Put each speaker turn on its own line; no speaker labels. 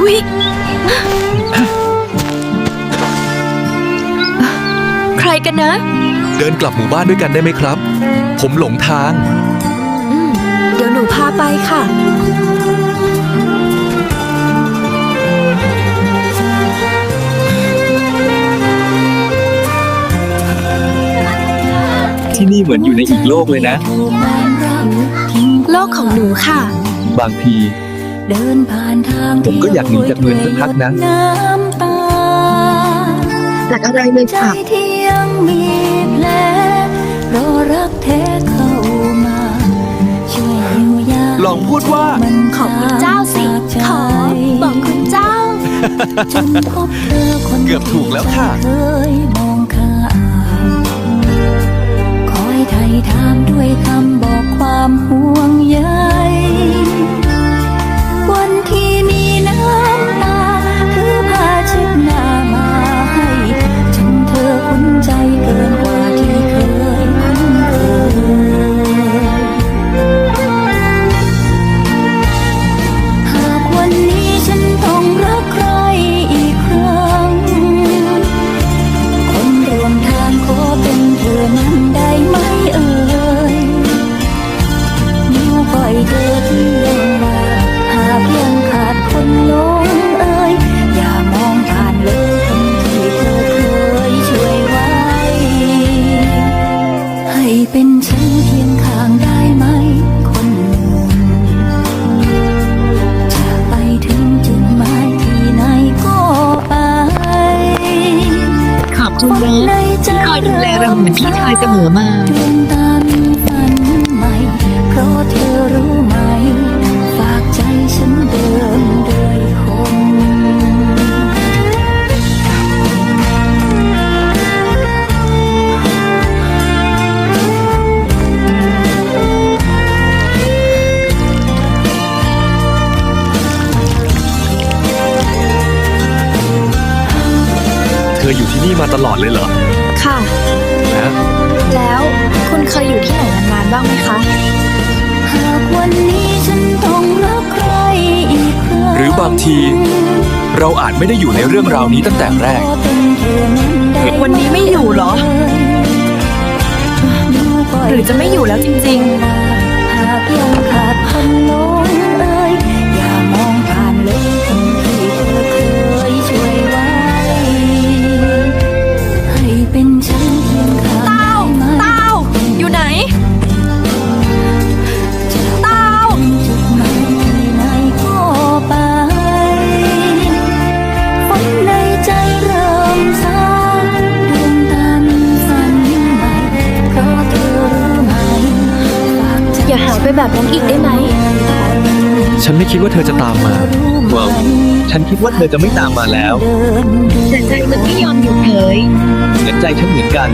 อุ๊ยใครกันนะ
เดินกลับหมู่บ้านด้วยกันได้ไหมครับ ผมหลงทาง
อืม เดี๋ยวหนูพาไปค่ะ
ที่นี่เหมือนอยู่ในอีกโลกเลยนะ
โลกของหนูค่ะ
บางที
เดิน ผ่านทาง
ผมก็อยากหนีจากเมืองสักพักนะ
น้ำตา
หลักอะไรเลย
ใจ
ค่ะ
ที่ยังมีแผลรอรักแท้เข้ามาช่วยเยียวยา
ลองพูดว่า
มัน
ขอบคุณเจ้าสิ
จากใจ
ขอ บอกคุณเจ้า
จนพบเธอคน
เกือบถูกแล้วค่ะ
คุ
ณนะที่คอยดูแลเราเหมือนพี่ชายเสมอมา
ดวงตามีฝันใหม่เพราะเธอ
ออยู่ที่นี่มาตลอดเลยเหรอ
ค่ะ
นะ
แล้วคุณเคยอยู่ที่ไหนนานๆบ้างไหมคะ
หากวันนี้ฉันต้องรักใครอีกครั้ง
หรือบางที เราอาจไม่ได้อยู่ในเรื่องราวนี้ตั้งแต่แรก
วันนี้ไม่อยู่เหรอ หรือจะไม่อยู่แล้วจริง
ๆ หากยังขาดคนหล
แบบนั้นอีกได้ไหม
ฉันไม่คิดว่าเธอจะตามมา
ว้าว ฉันคิดว่าเธอจะไม่ตามมาแล้ว
เดิน
แต่ใจมันไม่ยอมหยุดเฉย
เหมือนใจฉันเหมือนกัน